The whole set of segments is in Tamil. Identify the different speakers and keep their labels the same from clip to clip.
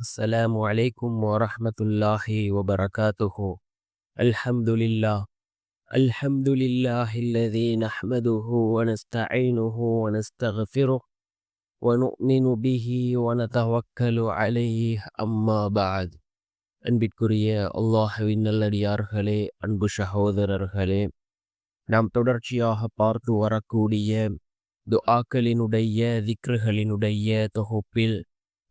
Speaker 1: السلام عليكم ورحمة الله وبركاته الحمد لله الحمد لله الذي نحمده ونستعينه ونستغفره ونؤمن به ونتوكل عليه أما بعد அன்பிற்குரிய அல்லாஹுவின் நல்லடியார்களே அன்பு சகோதரர்களே நாம் தொடர்ச்சியாக பார்த்து வரக்கூடிய துஆக்களினுடைய திக்ருகளினுடைய தொகுப்பில்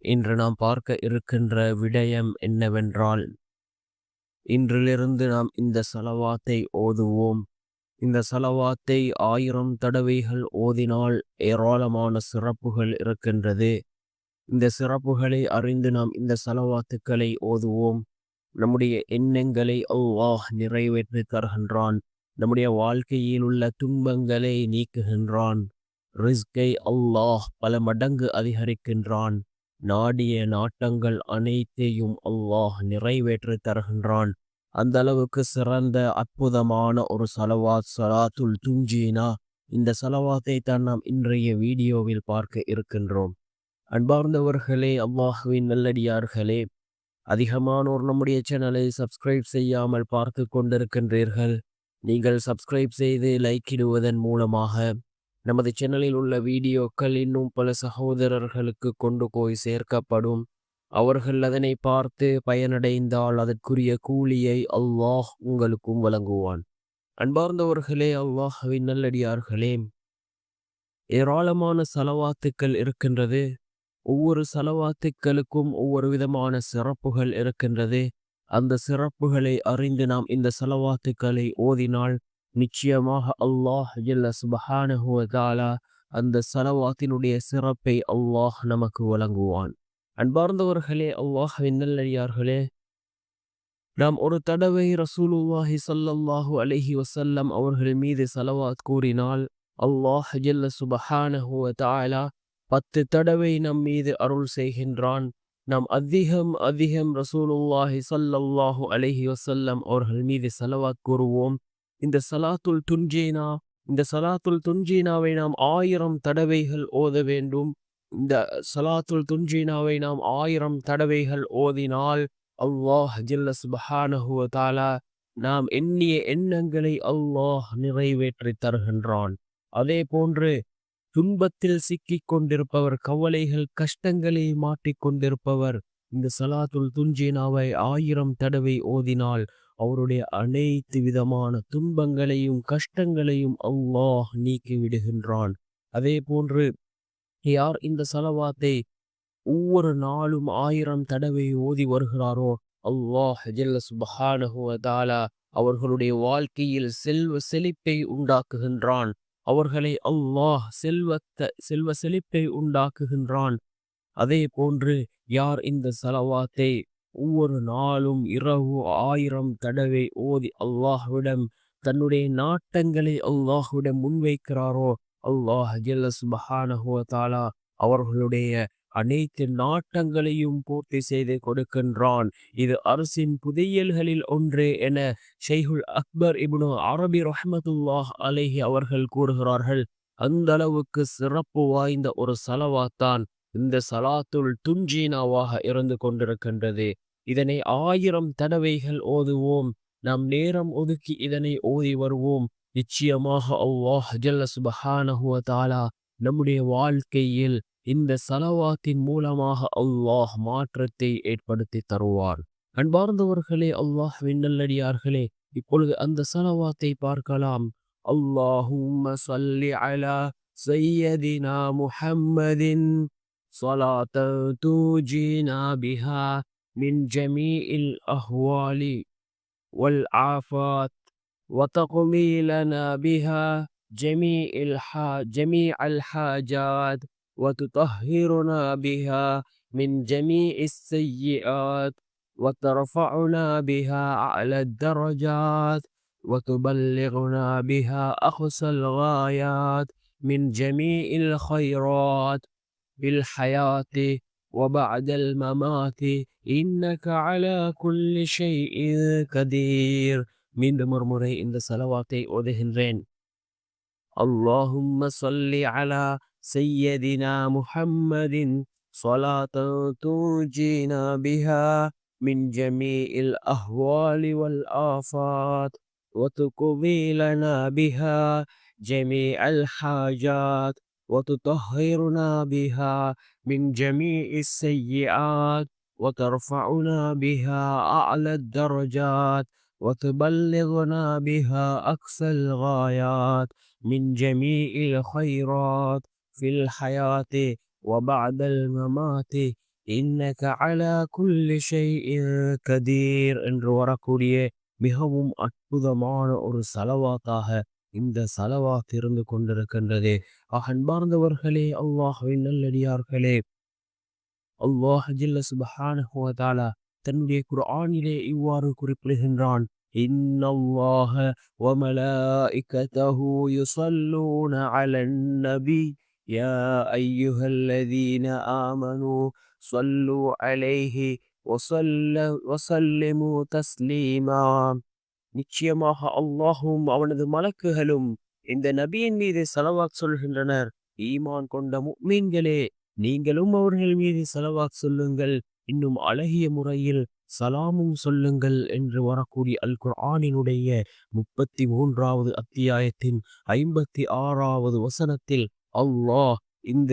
Speaker 1: இன்று நாம் பார்க்க இருக்கின்ற விடயம் என்னவென்றால் இன்றிலிருந்து நாம் இந்த செலவாத்தை ஓதுவோம். இந்த செலவாத்தை ஆயிரம் தடவைகள் ஓதினால் ஏராளமான சிறப்புகள் இருக்கின்றது. இந்த சிறப்புகளை அறிந்து நாம் இந்த செலவாத்துக்களை ஓதுவோம். நம்முடைய எண்ணங்களை அல்லாஹ் நிறைவேற்றி தருகின்றான். நம்முடைய வாழ்க்கையில் உள்ள துன்பங்களை நீக்குகின்றான். ரிஸ்கை அல்லாஹ் பல மடங்கு அதிகரிக்கின்றான். நாடிய நாட்டங்கள் அனைத்தையும் அல்லாஹ் நிறைவேற்றி தருகின்றான். அந்த அளவுக்கு சிறந்த அற்புதமான ஒரு சலவாத் சலாத்துல் துஞ்சினா இந்த சலவாத்தை தான் நாம் இன்றைய வீடியோவில் பார்க்க இருக்கின்றோம். அன்பார்ந்தவர்களே அல்லாஹுவின் நல்லடியார்களே அதிகமானோர் நம்முடைய சேனலை சப்ஸ்கிரைப் செய்யாமல் பார்த்து கொண்டிருக்கின்றீர்கள். நீங்கள் சப்ஸ்கிரைப் செய்து லைக் இடுவதன் மூலமாக நமது சேனலில் உள்ள வீடியோக்கள் இன்னும் பல சகோதரர்களுக்கு கொண்டு போய் சேர்க்கப்படும். அவர்கள் அதனை பார்த்து பயனடைந்தால் அதற்குரிய கூலியை அல்லாஹ் உங்களுக்கும் வழங்குவான். அன்பார்ந்தவர்களே அல்லாஹவின் நல்லடியார்களே ஏராளமான சலவாத்துக்கள் இருக்கின்றது. ஒவ்வொரு சலவாத்துக்களுக்கும் ஒவ்வொரு விதமான சிறப்புகள் இருக்கின்றது. அந்த சிறப்புகளை அறிந்து நாம் இந்த சலவாத்துக்களை ஓதினால் நிச்சயமாக அல்லாஹ் ஜல்ல சுபஹானஹுவதாலா அந்த சலவாத்தினுடைய சிறப்பை அல்லாஹ் நமக்கு வழங்குவான். அன்பார்ந்தவர்களே அல்லாஹின் நல்லடியார்களே நாம் ஒரு தடவை ரசூலுல்லாஹி சல்லல்லாஹு அலஹி வசல்லம் அவர்கள் மீது சலவாத் கூறினால் அல்லாஹ் ஜல்ல சுபஹானஹுவதாலா பத்து தடவை நம் மீது அருள் செய்கின்றான். நாம் அதிகம் அதிகம் ரசூலுல்லாஹி சல்லல்லாஹு அலஹி வசல்லம் அவர்கள் மீது சலவாத் கூறுவோம். இந்த சலாத்துல் துன்ஜீனா இந்த சலாத்துல் துன்ஜீனாவை நாம் ஆயிரம் தடவைகள் ஓத வேண்டும். இந்த சலாத்துல் துன்ஜீனாவை நாம் ஆயிரம் தடவைகள் ஓதினால் அல்லாஹ் ஜில்ல சுபஹானஹுவ தாலா நாம் எண்ணிய எண்ணங்களை அல்லாஹ் நிறைவேற்றி தருகின்றான். அதே போன்று துன்பத்தில் சிக்கிக் கொண்டிருப்பவர் கவலைகள் கஷ்டங்களை மாட்டிக்கொண்டிருப்பவர் இந்த சலாத்துல் துன்ஜீனாவை ஆயிரம் தடவை ஓதினால் அவருடைய அனைத்து விதமான துன்பங்களையும் கஷ்டங்களையும் அல்லாஹ் நீக்கி விடுகின்றான் அதே போன்று யார் இந்த சலவாத்தை ஒவ்வொரு நாளும் ஆயிரம் தடவை ஓதி வருகிறாரோ அல்லாஹ் ஜல்ல சுபஹானஹுவதாலா அவர்களுடைய வாழ்க்கையில் செல்வ செழிப்பை உண்டாக்குகின்றான். அவர்களை அல்லாஹ் செல்வத்த செல்வ செழிப்பை உண்டாக்குகின்றான். அதே போன்று யார் இந்த சலவாத்தை ஒவ்வொரு நாளும் இரவு ஆயிரம் தடவை ஓதி அல்லாஹ்விடம் தன்னுடைய நாட்டங்களை அல்லாஹ்விடம் முன்வைக்கிறாரோ? அல்லாஹ் ஜல்ல தாலா அவர்களுடைய அனைத்து நாட்டங்களையும் பூர்த்தி செய்து கொடுக்கின்றான். இது அரசின் புதையல்களில் ஒன்று என ஷெய்ஹுல் அக்பர் இப்னு அரபி ரஹமத்துல்லாஹ் அலேஹி அவர்கள் கூறுகிறார்கள். அந்த அளவுக்கு சிறப்பு வாய்ந்த ஒரு சலவாத்தான் இந்த சலாத்துல் துஞ்சீனாவாக இருந்து கொண்டிருக்கின்றது. இதனை ஆயிரம் தடவைகள் ஓதுவோம் நாம் நேரம் ஒதுக்கி இதனை ஓதி வருவோம் நிச்சயமாக அல்லாஹ் ஜல்ல சுபஹானஹுவ தாலா நம்முடைய வாழ்க்கையில் இந்த சலவாத்தின் மூலமாக அல்லாஹ் மாற்றத்தை ஏற்படுத்தி தருவார் அன்பார்ந்தவர்களே அல்லாஹ் நல்லடியார்களே இப்பொழுது அந்த சலவாத்தை பார்க்கலாம் அல்லாஹும் சல்லி அலா சையதினா முஹம்மதின் صلاة توجينا بها من جميع الأهوال والعافات وتقضي لنا بها جميع الحا جميع الحاجات وتطهرنا بها من جميع السيئات وترفعنا بها أعلى الدرجات وتبلغنا بها أقصى الغايات من جميع الخيرات. في الحياة وبعد الممات إنك على كل شيء قدير மீண்டும் ஒரு முறை இந்த செலவாத்தை ஓதுகின்றேன் اللهم صل على سيدنا محمد صلاة تنجينا بها من جميع الأهوال والآفات وتقضي لنا بها جميع الحاجات وتطهرنا بها من جميع السيئات وترفعنا بها أعلى الدرجات وتبلغنا بها أقصى الغايات من جميع الخيرات في الحياة وبعد الممات இன்னக அலா குல்லி ஷைஇன் கதீர் என்று வரக்கூடிய மிகவும் அற்புதமான ஒரு சலவாத்தாக இந்த சலவாத் இருந்து கொண்டிருக்கின்றது அன்பார்ந்தவர்களே அல்லாஹ்வின் நல்லடியார்களே அல்லாஹ் ஜில்ல சுபஹானஹு வ தஆலா தன்னுடைய குர்ஆனிலே இவ்வாறு குறிப்பிடுகின்றான் இன்னல்லாஹ வ மலாயிகதஹு யுஸல்லூன அலன் நபி யா அய்யுஹல்லதீன ஆமனூ صلوا عليه وسلموا تسليما நிச்சயமாக அல்லாஹும் அவனது மலக்குகளும் இந்த நபியின் மீது செலவாக் சொல்கின்றனர். ஈமான் கொண்ட முக்மீன்களே நீங்களும் அவர்கள் மீது செலவாக் சொல்லுங்கள். இன்னும் அழகிய முறையில் சலாமும் சொல்லுங்கள் என்று வரக்கூடிய அல் குர்ஆனினுடைய முப்பத்தி மூன்றாவது அத்தியாயத்தின் ஐம்பத்தி ஆறாவது வசனத்தில் அல்லாஹ் இந்த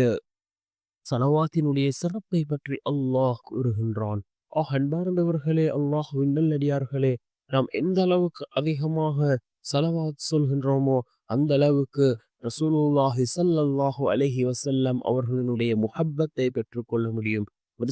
Speaker 1: சலவாத்தினுடைய சிறப்பை பற்றி அல்லாஹ் கூறுகின்றான். ஆஹ் அன்பார்ந்தவர்களே அல்லாஹ் நல்லடியார்களே நாம் எந்த அளவுக்கு அதிகமாக செலவா சொல்கின்றோமோ அந்த அளவுக்கு ரசூலுல்லாஹி சல்லல்லாஹு அலஹி வசல்லம் அவர்களினுடைய முஹப்பத்தை பெற்றுக்கொள்ள முடியும்.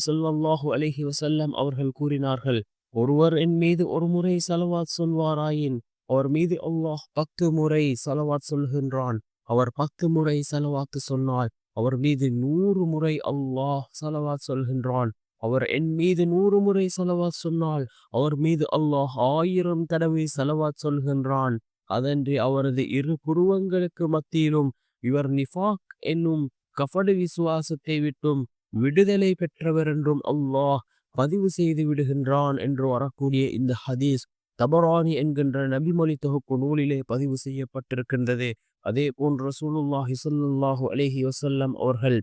Speaker 1: சல்லாஹு அலஹி வசல்லம் அவர்கள் கூறினார்கள் ஒருவர் என் மீது ஒரு முறை செலவாத் சொல்வாராயின் அவர் மீது அல்லாஹ் பத்து முறை செலவாத் சொல்கின்றான். அவர் பத்து முறை செலவாத்து சொன்னால் அவர் மீது நூறு முறை அல்லாஹ் செலவாத் சொல்கின்றான். அவர் என் மீது நூறு முறை செலவாத் சொன்னால் அவர் மீது அல்லாஹ் ஆயிரம் தடவை செலவாத் சொல்கின்றான். அதன்றி அவரது இரு புருவங்களுக்கு மத்தியிலும் இவர் நிஃபாக் என்னும் கஃபடு விசுவாசத்தை விட்டும் விடுதலை பெற்றவர் என்றும் அல்லாஹ் பதிவு செய்து விடுகின்றான் என்று வரக்கூடிய இந்த ஹதீஸ் தபரானி என்கின்ற நபிமொழி தொகுப்பு நூலிலே பதிவு செய்யப்பட்டிருக்கின்றது. அதே போன்று சூலுல்லாஹி சொல்லல்லாஹு அலேஹி வசல்லம் அவர்கள்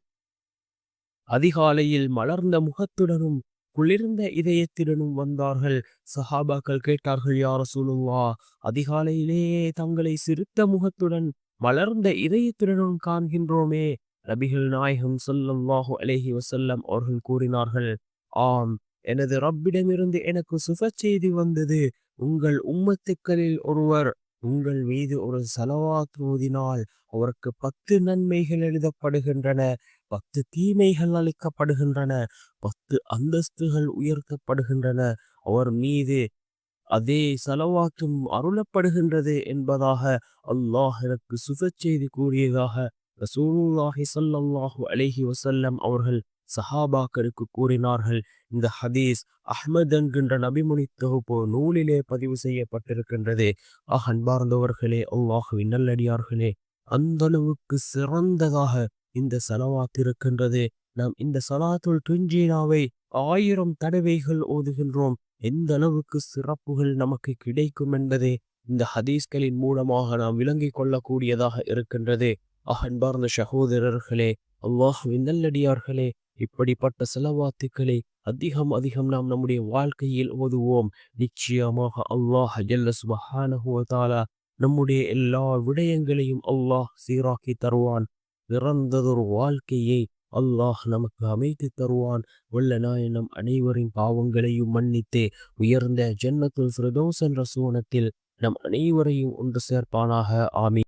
Speaker 1: அதிகாலையில் மலர்ந்த முகத்துடனும் குளிர்ந்த இதயத்துடனும் வந்தார்கள். சஹாபாக்கள் கேட்டார்கள் யார சொல்லுவா அதிகாலையிலேயே தங்களை சிறுத்த முகத்துடன் மலர்ந்த இதயத்துடனும் காண்கின்றோமே. ரபிகள் நாயகம் சொல்லல்லாஹு அலேஹி வசல்லம் அவர்கள் கூறினார்கள் ஆம் எனது ரப்பிடமிருந்து எனக்கு சுப செய்தி வந்தது. உங்கள் உம்மத்துக்களில் ஒருவர் உங்கள் மீது ஒரு செலவாத் ஓதினால் அவருக்கு பத்து நன்மைகள் எழுதப்படுகின்றன. பத்து தீமைகள் அளிக்கப்படுகின்றன பத்து அந்தஸ்துகள் உயர்த்தப்படுகின்றன அவர் மீது அதே செலவாக்கும் அருளப்படுகின்றது என்பதாக அல்லாஹ் எனக்கு சுப செய்தி கூறியதாக ரசூலுல்லாஹி சல்லாஹூ அலஹி வசல்லம் அவர்கள் சஹாபாக்களுக்கு கூறினார்கள். இந்த ஹதீஸ் அஹ்மத் என்கின்ற நபிமுனி தொகுப்பு நூலிலே பதிவு செய்யப்பட்டிருக்கின்றது. ஆஹ் அன்பார்ந்தவர்களே அல்லாஹுவின் நல்லடியார்களே அந்த அளவுக்கு சிறந்ததாக இந்த சலவாத் இருக்கின்றது. நாம் இந்த சலாத்துல் துஞ்சீனாவை ஆயிரம் தடவைகள் ஓதுகின்றோம். எந்த அளவுக்கு சிறப்புகள் நமக்கு கிடைக்கும் என்பதே இந்த ஹதீஸ்களின் மூலமாக நாம் விளங்கிக் கொள்ளக்கூடியதாக இருக்கின்றது. அகன்பார்ந்த சகோதரர்களே அல்லாஹுவின் நல்லடியார்களே இப்படிப்பட்ட செலவாத்துக்களை அதிகம் அதிகம் நாம் நம்முடைய வாழ்க்கையில் ஓதுவோம். நிச்சயமாக அல்லாஹ் ஜல்ல நம்முடைய எல்லா விடயங்களையும் அல்லாஹ் சீராக்கி தருவான். பிறந்ததொரு வாழ்க்கையை அல்லாஹ் நமக்கு அமைத்து தருவான். வல்ல நாயனம் அனைவரின் பாவங்களையும் மன்னித்து உயர்ந்த ஜன்னத்துல் ஃபிரதோஸ் ரசோனத்தில் நம் அனைவரையும் ஒன்று சேர்ப்பானாக. ஆமி